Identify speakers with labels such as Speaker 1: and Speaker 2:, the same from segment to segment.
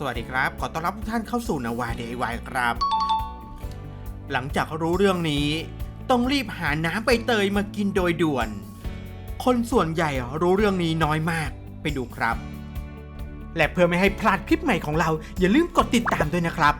Speaker 1: สวัสดีครับ ขอต้อนรับทุกท่านเข้าสู่นาวาเดย์ไวครับ หลังจากรู้เรื่องนี้ ต้องรีบหาน้ำใบเตยมากินโดยด่วน คนส่วนใหญ่รู้เรื่องนี้น้อยมากไปดูครับ และเพื่อไม่ให้พลาดคลิปใหม่ของเราอย่าลืมกดติดตามด้วยนะครับ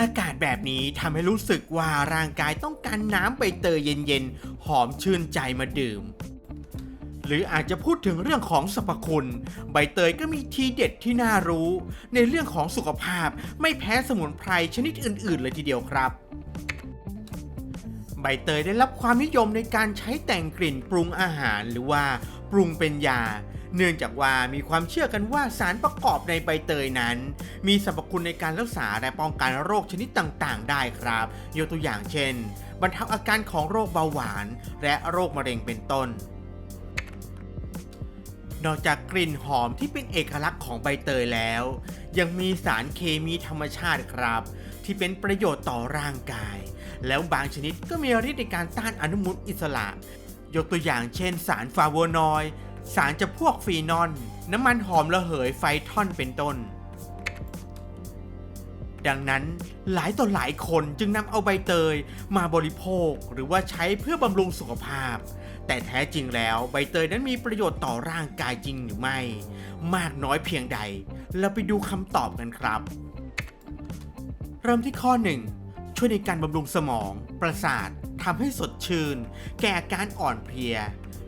Speaker 1: อากาศแบบนี้ทำให้รู้สึกว่าร่างกายต้องการน้ำใบเตยเย็นๆ หอมชื่นใจมาดื่ม หรืออาจจะพูดถึงเรื่องของสรรพคุณ ใบเตยก็มีทีเด็ดที่น่ารู้ ในเรื่องของสุขภาพไม่แพ้สมุนไพรชนิดอื่น ๆ เลยทีเดียวครับ ใบเตยได้รับความนิยมในการใช้แต่งกลิ่นปรุงอาหารหรือว่าปรุงเป็นยา เนื่องจากว่ามีความเชื่อกันว่าสารประกอบในใบเตยนั้น มีสรรพคุณในการรักษาและป้องกันโรคชนิดต่างๆ ได้ครับยกตัวอย่างเช่น บรรเทาอาการของโรคเบาหวาน และโรคมะเร็งเป็นต้นนอกจากกลิ่นหอมที่เป็นเอกลักษณ์ของใบเตยแล้ว ยังมีสารเคมีธรรมชาติครับ ที่เป็นประโยชน์ต่อร่างกาย แล้วบางชนิดก็มีฤทธิ์ในการต้านอนุมูลอิสระ ยกตัวอย่างเช่นสารฟลาโวนอยด์ สารจะพวกฟีนอลน้ำมันหอมระเหยไฟท่อนเป็นต้น ดังนั้นหลายต่อหลายคนจึงนำเอาใบเตยมาบริโภคหรือว่าใช้เพื่อบำรุงสุขภาพ แต่แท้จริงแล้วใบเตยนั้นมีประโยชน์ต่อร่างกายจริงหรือไม่ มากน้อยเพียงใด เราไปดูคำตอบกันครับ เริ่มที่ข้อ 1 ช่วยในการบำรุงสมอง ประสาททำให้สดชื่น แก้อาการอ่อนเพลีย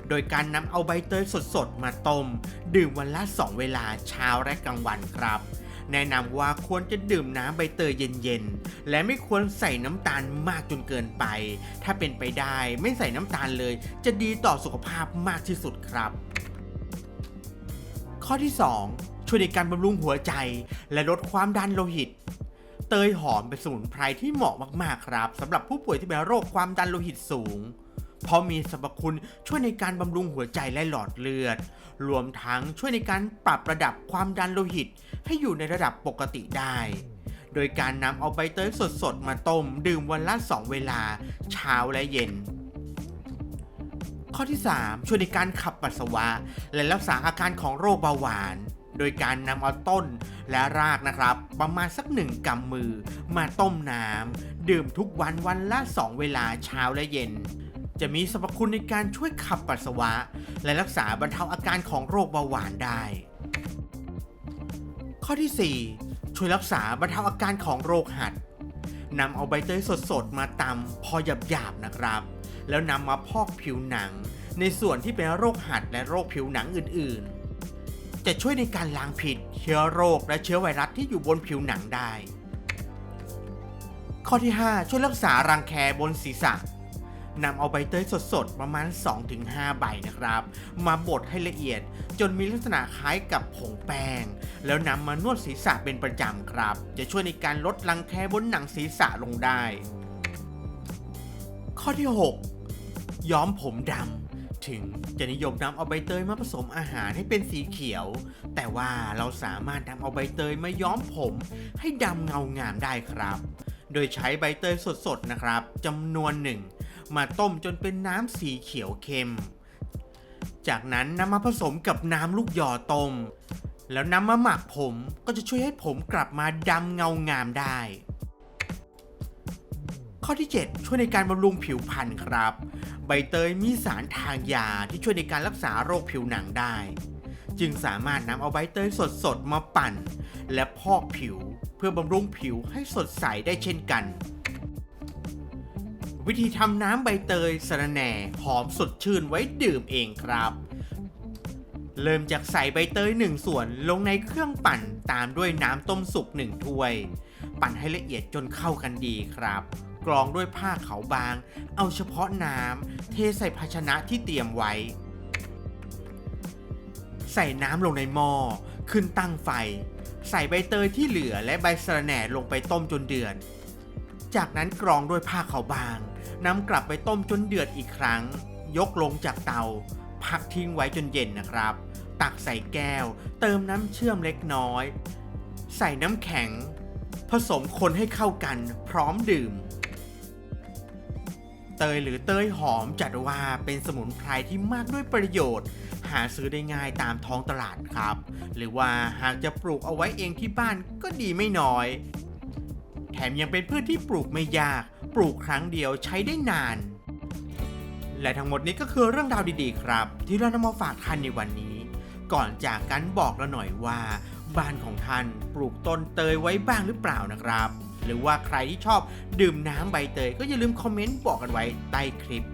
Speaker 1: โดยการนำเอาใบเตยสดๆ มาต้ม ดื่มวันละ 2 เวลาเช้าและกลางวันครับ แนะนำว่าควรจะดื่มน้ำใบเตยเย็นๆ และไม่ควรใส่น้ำตาลมากจนเกินไป ถ้าเป็นไปได้ไม่ใส่น้ำตาลเลย จะดีต่อสุขภาพมากที่สุดครับ ข้อที่ 2 ช่วยในการบำรุงหัวใจ และลดความดันโลหิตเตยหอมเป็นสมุนไพรที่เหมาะมากๆครับสำหรับผู้ป่วยที่เป็นโรคความดันโลหิตสูง เพราะมีสรรพคุณช่วยในการบำรุงหัวใจและหลอดเลือด รวมทั้งช่วยในการปรับระดับความดันโลหิต ให้อยู่ในระดับปกติได้ โดยการนำเอาใบเตยสดๆ มาต้ม ดื่มวันละ2เวลา เช้าและเย็น ข้อที่ 3 ช่วยในการขับปัสสาวะ และรักษาอาการของโรคเบาหวานโดยการนำเอาต้นและรากนะครับ ประมาณสักหนึ่งกำมือ มาต้มน้ำดื่มทุกวันวันละ 2 เวลาเช้าและเย็น จะมีสรรพคุณในการช่วยขับปัสสาวะ และรักษาบรรเทาอาการของโรคเบาหวานได้ ข้อที่ 4 ช่วยรักษาบรรเทาอาการของโรคหัดนำเอาใบเตยสดๆ มาตำพอหยาบๆนะครับ แล้วนำมาพอกผิวหนัง ในส่วนที่เป็นโรคหัดและโรคผิวหนังอื่นๆ จะช่วยในการล้างพิษเชื้อโรคและเชื้อไวรัสที่อยู่บนผิวหนังได้ ข้อที่ 5 ช่วยรักษารังแคบนศีรษะ นำเอาใบเตยสดๆ ประมาณ 2-5 ใบนะครับ มาบดให้ละเอียด จนมีลักษณะคล้ายกับผงแป้ง แล้วนำมานวดศีรษะเป็นประจำครับ จะช่วยในการลดรังแคบนหนังศีรษะลงได้ ข้อที่ 6 ย้อมผมดำถึงจะนิยมนำเอาใบเตยมาผสมอาหารให้เป็นสีเขียว แต่ว่าเราสามารถนำเอาใบเตยมาย้อมผมให้ดำเงางามได้ครับ โดยใช้ใบเตยสดๆนะครับจำนวนหนึ่ง มาต้มจนเป็นน้ำสีเขียวเข้มจากนั้นนำมาผสมกับน้ำลูกยอต้ม แล้วนำมาหมักผมก็จะช่วยให้ผมกลับมาดำเงางามได้ ข้อที่ 7 ช่วยในการบำรุงผิวพรรณครับ ใบเตยมีสารทางยาที่ช่วยในการรักษาโรคผิวหนังได้ จึงสามารถนำเอาใบเตยสดๆมาปั่น และพอกผิวเพื่อบำรุงผิวให้สดใสได้เช่นกัน วิธีทำน้ำใบเตยสะระแหน่หอมสดชื่นไว้ดื่มเองครับ เริ่มจากใส่ใบเตยหนึ่งส่วนลงในเครื่องปั่นตามด้วยน้ำต้มสุกหนึ่งถ้วย ปั่นให้ละเอียดจนเข้ากันดีครับ กรองด้วยผ้าขาวบาง เอาเฉพาะน้ำเทใส่ภาชนะที่เตรียมไว้ ใส่น้ำลงในหม้อขึ้นตั้งไฟ ใส่ใบเตยที่เหลือและใบสะระแหน่ลงไปต้มจนเดือด จากนั้นกรองด้วยผ้าขาวบางนำกลับไปต้มจนเดือดอีกครั้ง ยกลงจากเตา พักทิ้งไว้จนเย็นนะครับ ตักใส่แก้ว เติมน้ำเชื่อมเล็กน้อย ใส่น้ำแข็ง ผสมคนให้เข้ากันพร้อมดื่ม เตยหรือเตยหอมจัดว่าเป็นสมุนไพรที่มากด้วยประโยชน์ หาซื้อได้ง่ายตามท้องตลาดครับ หรือว่าหากจะปลูกเอาไว้เองที่บ้านก็ดีไม่น้อย แถมยังเป็นพืชที่ปลูกไม่ยาก ปลูกครั้งเดียวใช้ได้นาน และทั้งหมดนี้ก็คือเรื่องราวดีๆ ครับ ที่เรานำมาฝากท่านในวันนี้ ก่อนจากกันบอกเราหน่อยว่า บ้านของท่านปลูกต้นเตยไว้บ้างหรือเปล่านะครับ หรือว่าใครที่ชอบดื่มน้ำใบเตยก็อย่าลืมคอมเมนต์บอกกันไว้ใต้คลิป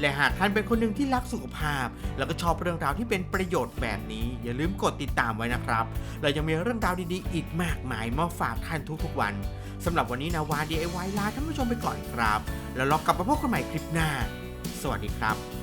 Speaker 1: และหากท่านเป็นคนหนึ่งที่รักสุขภาพ แล้วก็ชอบเรื่องราวที่เป็นประโยชน์แบบนี้ อย่าลืมกดติดตามไว้นะครับ เรายังมีเรื่องราวดีๆ อีกมากมายมาฝากท่านทุกๆวันสำหรับวันนี้นาวา DIY ลาท่านผู้ชมไปก่อนครับ แล้วเรากลับมาพบกันใหม่คลิปหน้า สวัสดีครับ